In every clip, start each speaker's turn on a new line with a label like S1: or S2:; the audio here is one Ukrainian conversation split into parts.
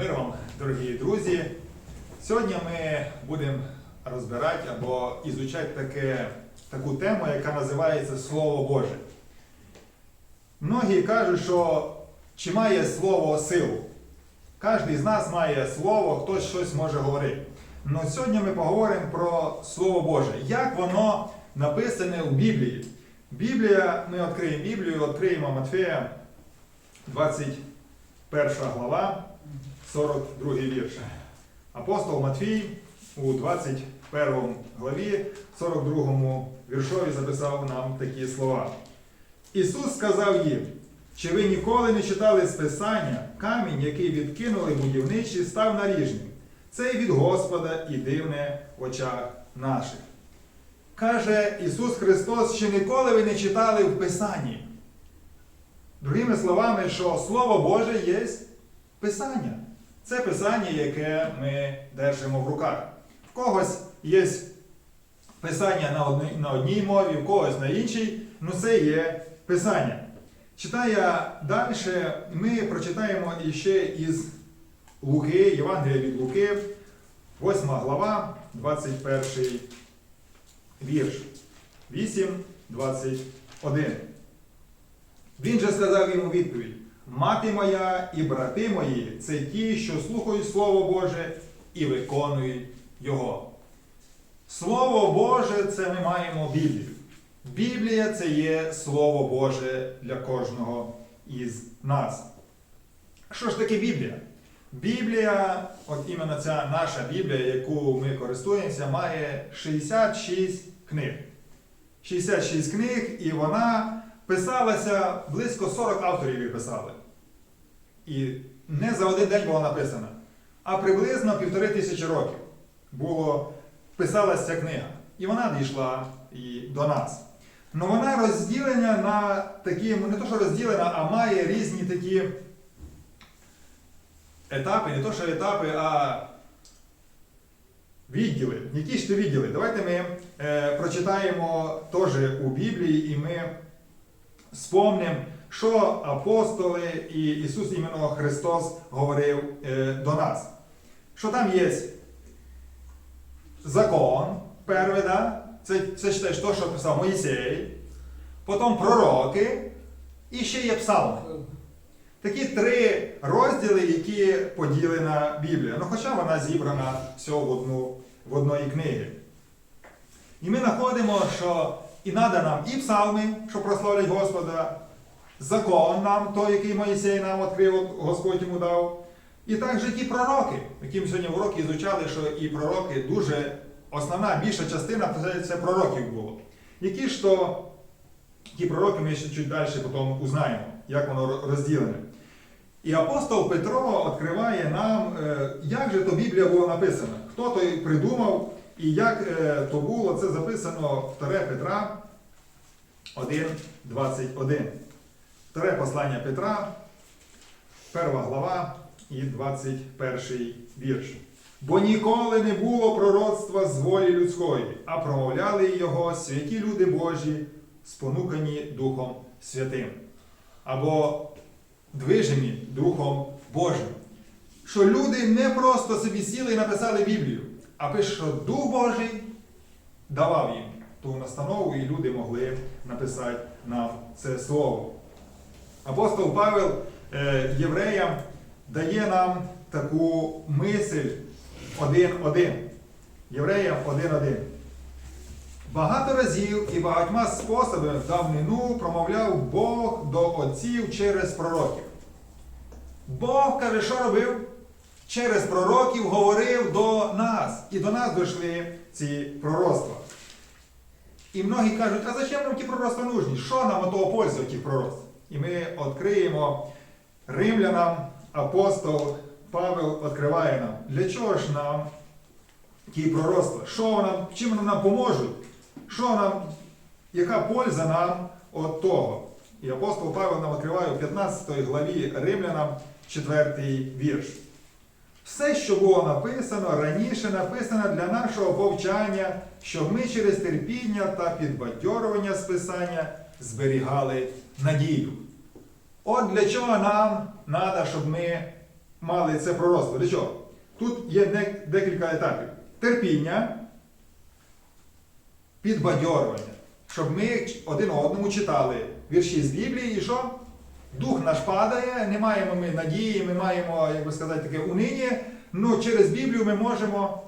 S1: Мир вам, дорогі друзі. Сьогодні ми будемо розбирати або ізучати таке, таку тему, яка називається Слово Боже. Многі кажуть, що чи має слово силу? Кожен з нас має слово, хтось щось може говорити. Но сьогодні ми поговоримо про Слово Боже. Як воно написане у Біблії? Біблія, ми відкриємо Біблію, відкриємо Матфея, 21 глава, 42 вірш. Апостол Матфій у 21 главі, 42 віршові записав нам такі слова. Ісус сказав їм, чи ви ніколи не читали з Писання, камінь, який відкинули будівничі, став наріжним. Це від Господа і дивне в очах наших. Каже Ісус Христос, чи ніколи ви не читали в Писанні. Другими словами, що Слово Боже є Писання. Це Писання, яке ми держимо в руках. В когось є Писання на одній, на одній мові, в когось на іншій, ну це є Писання. Читає далі, ми прочитаємо іще із Луки, Євангелія від Луки, 8 глава, 21 вірш. 8, 21. Він же сказав йому відповідь: Мати моя і брати мої це ті, що слухають Слово Боже і виконують Його. Слово Боже це ми маємо Біблію. Біблія це є Слово Боже для кожного із нас. Що ж таке Біблія? Біблія, от іменно ця наша Біблія, яку ми користуємося, має 66 книг. 66 книг, і вона писалася близько 40 авторів її писали. І не за один день була написана, а приблизно півтори тисячі років було, писалася ця книга. І вона дійшла і до нас. Ну вона розділена на такі, не то, що розділена, а має різні такі етапи, не то, що етапи, а відділи. Які ж то відділи? Давайте ми е, прочитаємо теж у Біблії і ми спомнимо, що апостоли і Ісус іменно Христос говорив е, до нас. Що там є закон, перший, да? це, це читаєш те, що писав Моїсей, потім пророки і ще є псалми. Такі три розділи, які поділена Біблія. Ну, хоча вона зібрана всього в одну, в одної книги. І ми знаходимо, що і треба нам і псалми, що прославлять Господа, закон нам, той, який Моїсей нам відкрив, Господь йому дав. І також ті пророки, які ми сьогодні в уроки ізучали, що і пророки дуже основна більша частина це, пророків було. Які ж то ті пророки ми ще чуть далі потім узнаємо, як воно розділене. І апостол Петро відкриває нам, е, як же то Біблія була написана, хто то придумав і як е, то було, це записано 2 Петра 1,21. Вторе послання Петра, 1 глава і 21 вірш. Бо ніколи не було пророцтва з волі людської, а промовляли його святі люди Божі, спонукані Духом Святим. Або движені Духом Божим. Що люди не просто собі сіли і написали Біблію, а пише, що Дух Божий давав їм ту настанову, і люди могли написати нам це слово. Апостол Павел е, євреям дає нам таку мисль один-один. Євреям один-один. Багато разів і багатьма способами в давнину промовляв Бог до отців через пророків. Бог каже, що робив? Через пророків говорив до нас. І до нас дійшли ці пророцтва. І многі кажуть, а зачем нам ті пророцтва нужні? Що нам того пользу тих пророцтв? І ми відкриємо римлянам, апостол Павел відкриває нам, для чого ж нам ті пророцтва? Що нам, чим вони нам поможуть? Що нам, яка польза нам від того? І апостол Павел нам відкриває у 15 главі Римлянам 4 вірш. Все, що було написано, раніше написано для нашого повчання, щоб ми через терпіння та підбадьорування Списання зберігали надію. От для чого нам треба, щоб ми мали це пророцтво? Для чого? Тут є декілька етапів. Терпіння, підбадьорювання. Щоб ми один одному читали вірші з Біблії і що? Дух наш падає, не маємо ми надії, ми маємо, як би сказати, таке унині. Ну через Біблію ми можемо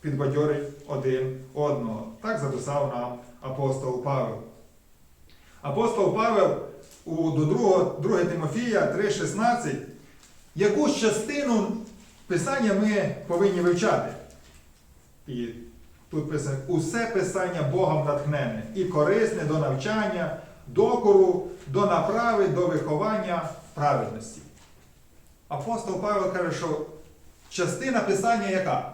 S1: підбадьорити один одного. Так записав нам апостол Павел. Апостол Павел у, до 2, 2 Тимофія 3,16 якусь частину Писання ми повинні вивчати. І тут писано, усе Писання Богом натхненне і корисне до навчання, докору, до направи, до виховання праведності. Апостол Павел каже, що частина Писання яка?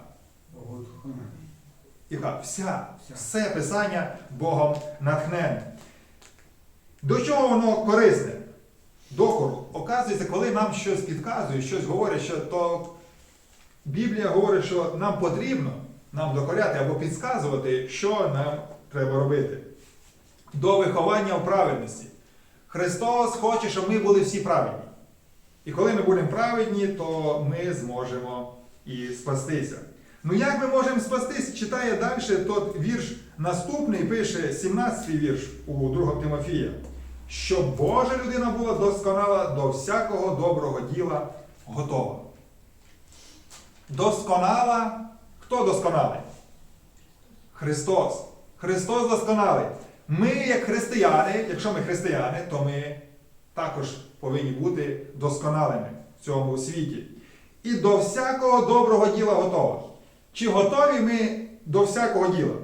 S1: Яка? Вся. Все Писання Богом натхненне. До чого воно корисне? Докору. Оказується, коли нам щось підказує, щось говорять, що то Біблія говорить, що нам потрібно нам докоряти або підказувати, що нам треба робити. До виховання в праведності. Христос хоче, щоб ми були всі праведні. І коли ми будемо праведні, то ми зможемо і спастися. Ну як ми можемо спастись? Читає далі тот вірш наступний, пише 17-й вірш у 2 Тимофія. Щоб Божа людина була досконала до всякого доброго діла готова. Досконала. Хто досконалий? Христос. Христос досконалий. Ми, як християни, якщо ми християни, то ми також повинні бути досконалими в цьому світі. І до всякого доброго діла готова. Чи готові ми до всякого діла?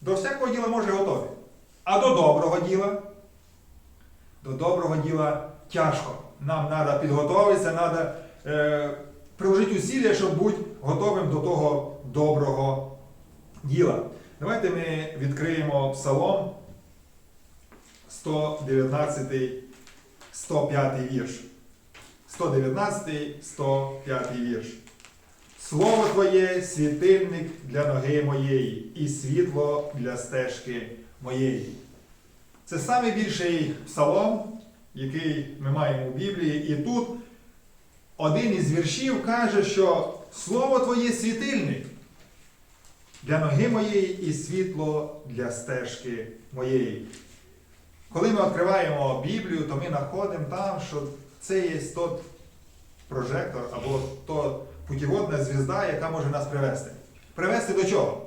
S1: До всякого діла може готові. А до доброго діла? До доброго діла тяжко. Нам треба підготуватися, треба е, приложити усилля, щоб бути готовим до того доброго діла. Давайте ми відкриємо Псалом 119, 105 вірш. 119, 105 вірш. Слово Твоє світильник для ноги моєї і світло для стежки моєї. Це найбільший псалом, який ми маємо у Біблії. І тут один із віршів каже, що Слово Твоє світильник для ноги моєї і світло для стежки моєї. Коли ми відкриваємо Біблію, то ми знаходимо там, що це є тот прожектор або то путіводна звізда, яка може нас привести. Привести до чого?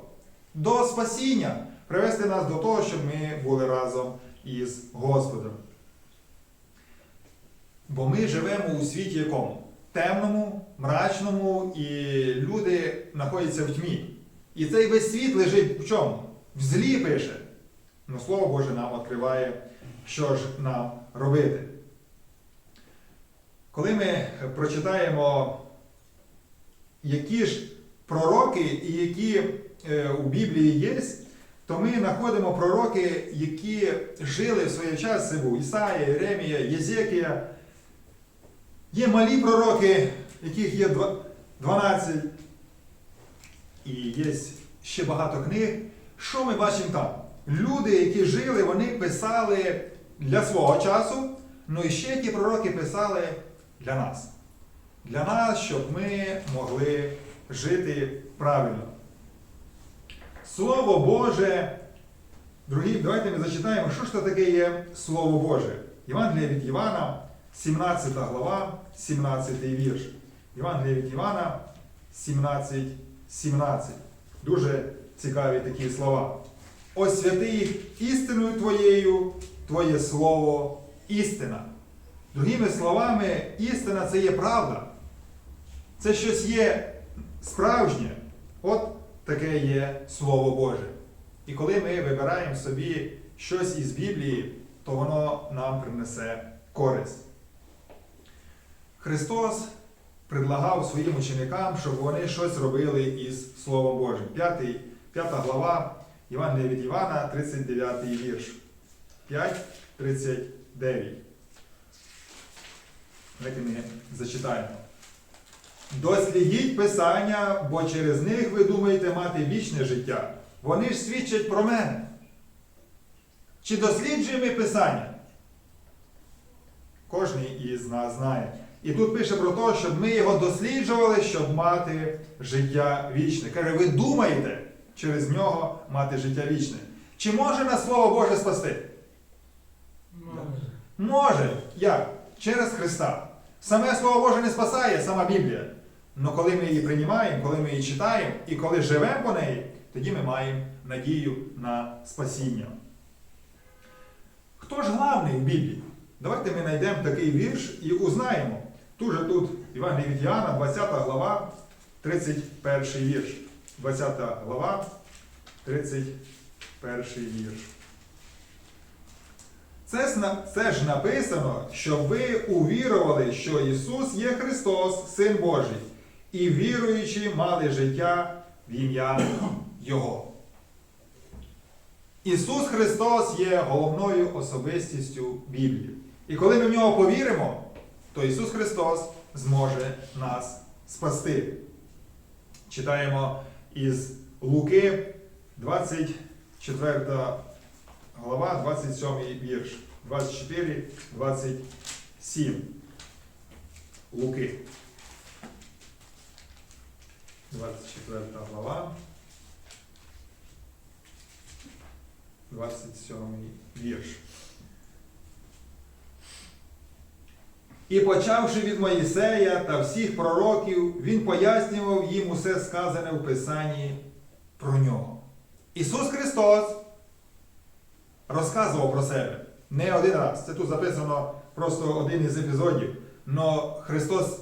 S1: До спасіння. Привести нас до того, щоб ми були разом із Господом. Бо ми живемо у світі якому? Темному, мрачному, і люди знаходяться в тьмі. І цей весь світ лежить в чому? В злі пише. Ну, Слово Боже нам відкриває, що ж нам робити. Коли ми прочитаємо, які ж пророки і які е, у Біблії є, то ми знаходимо пророки, які жили в своє час. Це був Ісаїя, Єремія, Єзекія. Є малі пророки, яких є 12. І є ще багато книг. Що ми бачимо там? Люди, які жили, вони писали для свого часу, ну і ще ті пророки писали для нас. Для нас, щоб ми могли жити правильно. Слово Боже. Другі, давайте ми зачитаємо, що ж це таке є Слово Боже. Євангелія від Івана, 17 глава, 17 вірш. Євангелія від Івана, 17, 17. Дуже цікаві такі слова. Освяти їх істиною Твоєю, Твоє Слово істина. Другими словами, істина це є правда. Це щось є справжнє. От таке є Слово Боже. І коли ми вибираємо собі щось із Біблії, то воно нам принесе користь. Христос предлагав своїм ученикам, щоб вони щось робили із Словом Божим. 5, 5 глава Євангелія від Івана, 39 вірш. 5, 39. Давайте ми зачитаємо. Дослідіть Писання, бо через них ви думаєте мати вічне життя. Вони ж свідчать про мене. Чи досліджуємо ми Писання? Кожний із нас знає. І тут пише про те, щоб ми його досліджували, щоб мати життя вічне. Каже, ви думаєте через нього мати життя вічне. Чи може нас Слово Боже спасти?
S2: Може.
S1: Може. Як? Через Христа. Саме Слово Боже не спасає, сама Біблія. Але коли ми її приймаємо, коли ми її читаємо і коли живемо по неї, тоді ми маємо надію на спасіння. Хто ж главний в Біблії? Давайте ми знайдемо такий вірш і узнаємо. Тут же тут Іван від Іоанна, 20 глава, 31 вірш. 20 глава, 31 вірш. Це, це ж написано, щоб ви увірували, що Ісус є Христос, Син Божий, і віруючи мали життя в ім'я Його. Ісус Христос є головною особистістю Біблії. І коли ми в нього повіримо, то Ісус Христос зможе нас спасти. Читаємо із Луки, 24 глава, 27 вірш. 24, 27. Луки. 24 глава. 27 вірш. І почавши від Моїсея та всіх пророків, він пояснював їм усе сказане в Писанні про нього. Ісус Христос розказував про себе не один раз. Це тут записано просто один із епізодів. Но Христос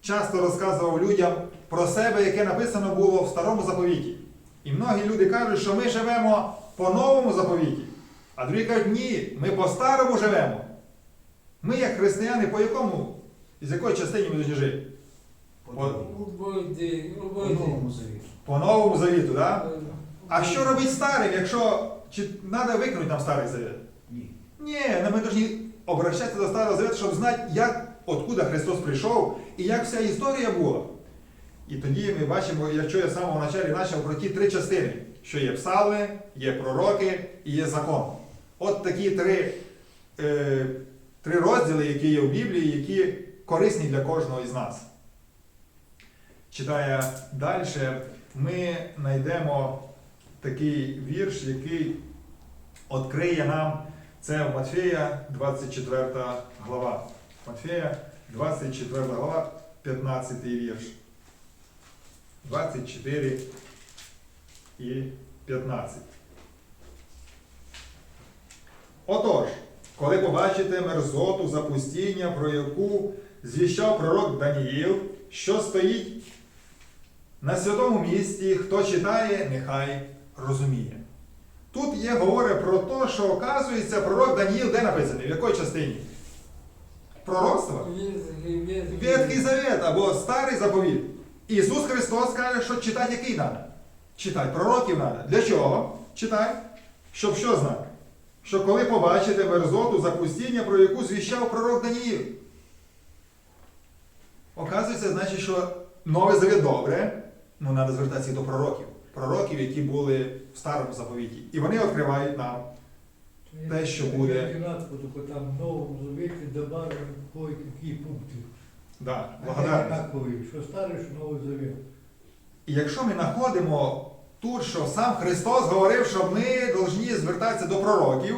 S1: часто розказував людям про себе, яке написано було в старому заповіті. І многі люди кажуть, що ми живемо по новому заповіті. А другі кажуть, ні, ми по старому живемо. Ми, як християни, по якому, із якої частині ми повинні жити? По,
S3: По новому завіту.
S1: по новому завіту, так? А що робить старим, якщо чи треба викинути нам старий завіт?
S3: Ні.
S1: Ні, ну ми повинні обращатися до Старого Завіту, щоб знати, як, откуда Христос прийшов і як вся історія була. І тоді ми бачимо, якщо я з самого початку почав про ті три частини, що є псалми, є пророки і є закон. От такі три, е, три розділи, які є в Біблії, які корисні для кожного із нас. Читає далі, ми знайдемо такий вірш, який відкриє нам це Матфея 24 глава. Матфея 24 глава, 15 вірш. 24 і 15. Отож, коли побачите мерзоту запустіння, про яку звіщав пророк Даніїл, що стоїть на святому місці, хто читає, нехай розуміє. Тут є говорить про те, що оказується пророк Даніїл, де написаний? В якій частині? Пророцтва?
S2: Ветхий,
S1: Завет або Старий заповіт. Ісус Христос каже, що читати який треба? Читай, пророків треба. Для чого? Читай. Щоб що знати? Що коли побачите мерзоту запустіння, про яку звіщав пророк Даніїл. Оказується, значить, що Новий Завет добре, ну треба звертатися до пророків. Пророків, які були в старому заповіті. І вони відкривають нам те, що буде.
S3: Там в новому завіті добавили кої-які пункти.
S1: Да,
S3: Однакові, що старий, що новий завіт.
S1: І якщо ми знаходимо тут, що сам Христос говорив, що ми повинні звертатися до пророків,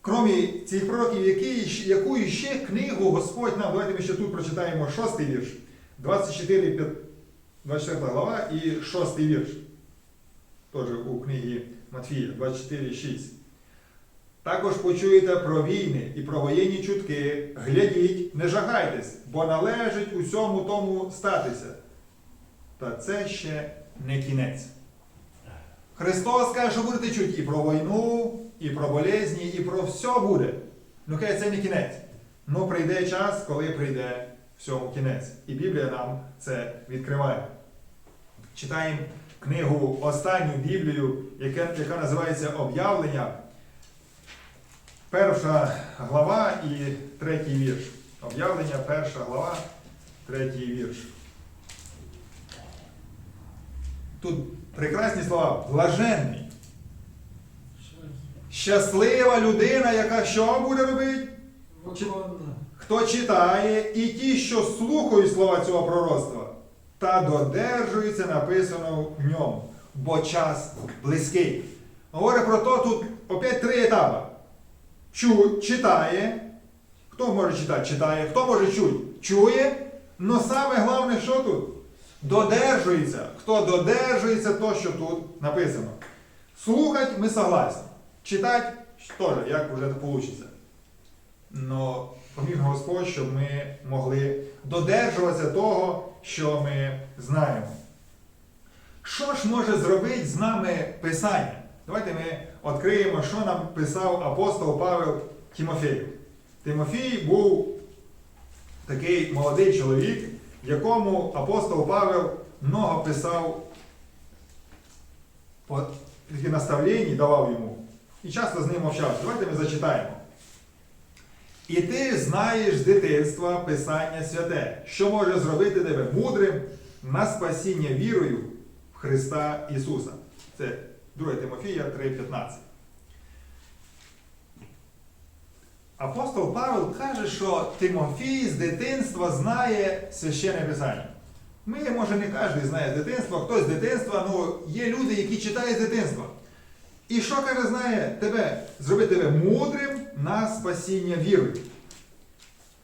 S1: крім цих пророків, які, яку ще книгу Господь нам, давайте ми ще тут прочитаємо шостий вірш, 24, п'ят- 24 глава і шостий вірш. Теж у книгі Матфія 24, 6. Також почуєте про війни і про воєнні чутки. Глядіть, не жагайтесь, бо належить усьому тому статися. Та це ще не кінець. Христос каже, що будете чути і про війну, і про болезні, і про все буде. Ну каже, це не кінець. Ну прийде час, коли прийде всьому кінець. І Біблія нам це відкриває. Читаємо книгу останню Біблію, яка, яка називається Об'явлення. Перша глава і третій вірш. Об'явлення, перша глава, третій вірш. Тут прекрасні слова. Блаженний. Щаслива людина, яка що буде робити? Хто читає, і ті, що слухають слова цього пророцтва, та додержуються написаного в ньому, бо час близький. Говорить про то тут опять три етапи. Чу, читає. Хто може читати? Читає. Хто може чути? Чує. Но саме головне, що тут? Додержується. Хто додержується, то, що тут написано. Слухать ми согласні. Читати теж, як вже вийде. Но поміг Господь, щоб ми могли додержуватися того, що ми знаємо. Що ж може зробити з нами Писання? Давайте ми відкриємо, що нам писав апостол Павел Тимофею. Тимофій був такий молодий чоловік, якому апостол Павел много писав такі наставлень давав йому. І часто з ним мовчав. Давайте ми зачитаємо. І ти знаєш з дитинства Писання святе, що може зробити тебе мудрим на спасіння вірою в Христа Ісуса. Це 2 Тимофія 3,15. Апостол Павел каже, що Тимофій з дитинства знає священне Писання. Ми, може, не кожен знає з дитинства, хтось з дитинства, ну є люди, які читають з дитинства. І що каже, знає тебе? Зробити тебе мудрим на спасіння вірою.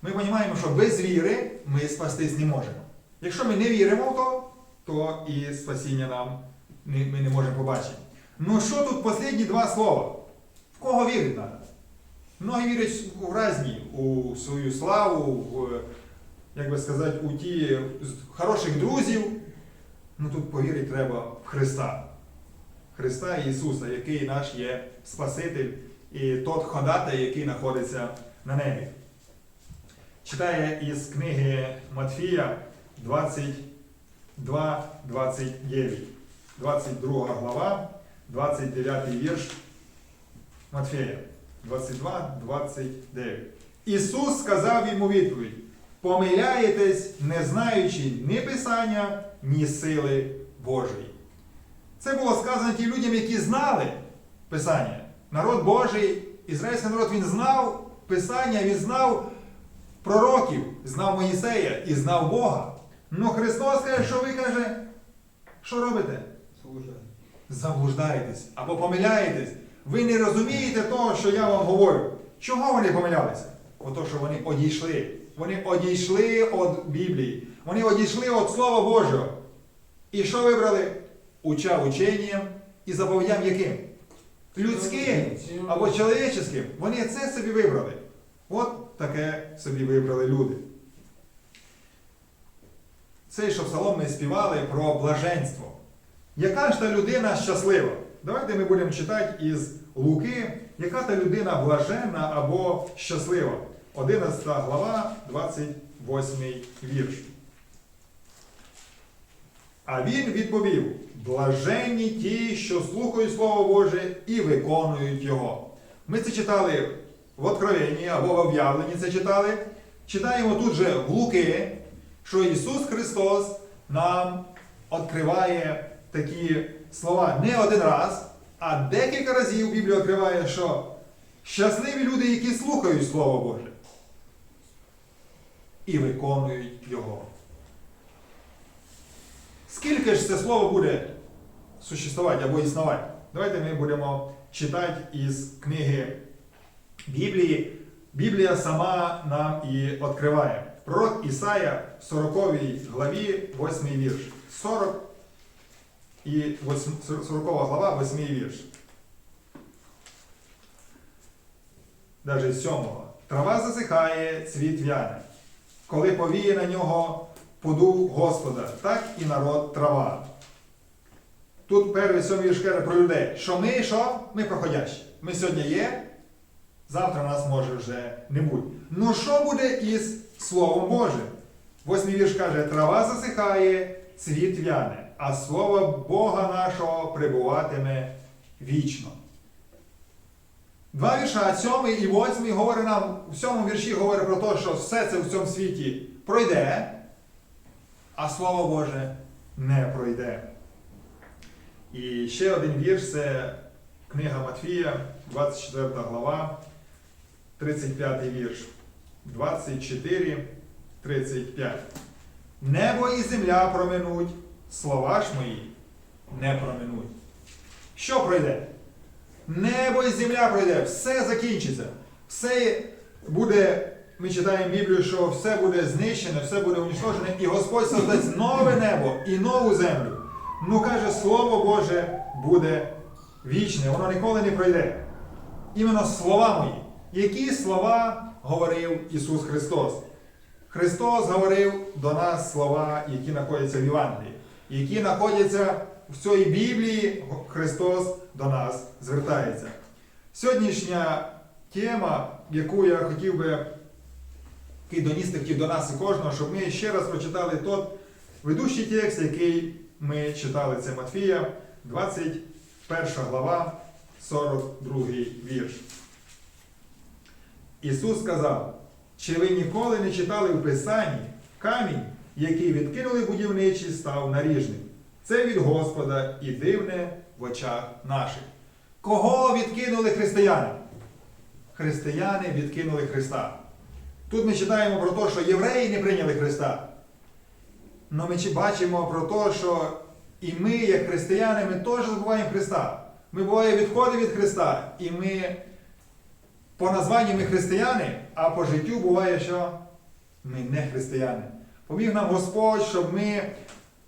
S1: Ми розуміємо, що без віри ми спастись не можемо. Якщо ми не віримо в то, то і спасіння нам ми не можемо побачити. Ну що тут останні два слова? В кого вірити треба? Многі вірять в різні, у свою славу, в, як би сказати, у ті хороших друзів. Ну тут повірити треба в Христа. Христа Ісуса, який наш є Спаситель і тот ходатай, який знаходиться на небі. Читає із книги Матфія 22, 29. 22 глава, 29 вірш Матфея. 22, 29. Ісус сказав йому відповідь: помиляєтесь, не знаючи ні Писання, ні сили Божої. Це було сказано тим людям, які знали Писання. Народ Божий, ізраїльський народ, він знав Писання, він знав пророків, знав Моїсея і знав Бога. Ну Христос каже, що ви каже, що робите? Заблуждаєтесь або помиляєтесь. Ви не розумієте того, що я вам говорю. Чого вони помилялися? Ото, що вони одійшли. Вони одійшли від Біблії. Вони одійшли від Слова Божого. І що вибрали? Уча ученням і заповідям яким? Людським або чоловіческим. Вони це собі вибрали. От таке собі вибрали люди. Цей що псалом ми співали про блаженство. Яка ж та людина щаслива? Давайте ми будемо читати із Луки, яка та людина блаженна або щаслива. 11 глава, 28 вірш. А він відповів: блаженні ті, що слухають Слово Боже і виконують його. Ми це читали в Откровенні або в об'явленні це читали. Читаємо тут же в Луки, що Ісус Христос нам відкриває такі слова не один раз, а декілька разів Біблія відкриває, що щасливі люди, які слухають Слово Боже і виконують Його. Скільки ж це слово буде существувати або існувати? Давайте ми будемо читати із книги Біблії. Біблія сама нам і відкриває. Пророк Ісая в 40 главі 8 вірш. 40 і 8, 40 глава 8 вірш. Даже з 7. Трава засихає, цвіт в'яне. Коли повіє на нього подув Господа, так і народ трава. Тут перший сьомий вірш каже про людей, що ми що? Ми проходящі. Ми сьогодні є, завтра нас може вже не бути. Ну що буде із Словом Божим? Восьмий вірш каже, трава засихає, цвіт в'яне, а слово Бога нашого прибуватиме вічно. Два вірша, сьомий і восьмий, говорить нам, в сьомому вірші говорить про те, що все це в цьому світі пройде, а Слово Боже не пройде. І ще один вірш це книга Матфія, 24 глава, 35 вірш. 24, 35. Небо і земля проминуть, слова ж мої не проминуть. Що пройде? Небо і земля пройде, все закінчиться. Все буде, ми читаємо Біблію, що все буде знищене, все буде унічтожене, і Господь создасть нове небо і нову землю. Ну каже, Слово Боже буде вічне, воно ніколи не пройде. Іменно слова мої. Які слова говорив Ісус Христос? Христос говорив до нас слова, які знаходяться в Євангелії, які знаходяться в цій Біблії, Христос до нас звертається. Сьогоднішня тема, яку я хотів би який доністи хотів до нас і кожного, щоб ми ще раз прочитали тот ведущий текст, який ми читали, це Матфія, 21 глава, 42 вірш. Ісус сказав, чи ви ніколи не читали в Писанні камінь, який відкинули будівничі, став наріжним? Це від Господа і дивне в очах наших. Кого відкинули християни? Християни відкинули Христа. Тут ми читаємо про те, що євреї не прийняли Христа. Але ми бачимо про те, що і ми, як християни, ми теж забуваємо Христа. Ми буває відходимо від Христа, і ми по названню ми християни, а по життю буває, що ми не християни. Поміг нам Господь, щоб ми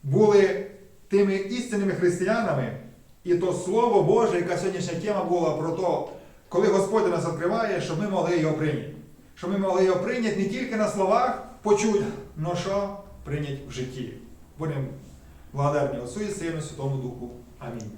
S1: були тими істинними християнами, і то Слово Боже, яка сьогоднішня тема була про те, коли Господь нас відкриває, щоб ми могли його прийняти. Щоб ми могли його прийняти не тільки на словах, почути, але що прийняти в житті. Будемо благодарні Отцу і Сину, Святому Духу. Амінь.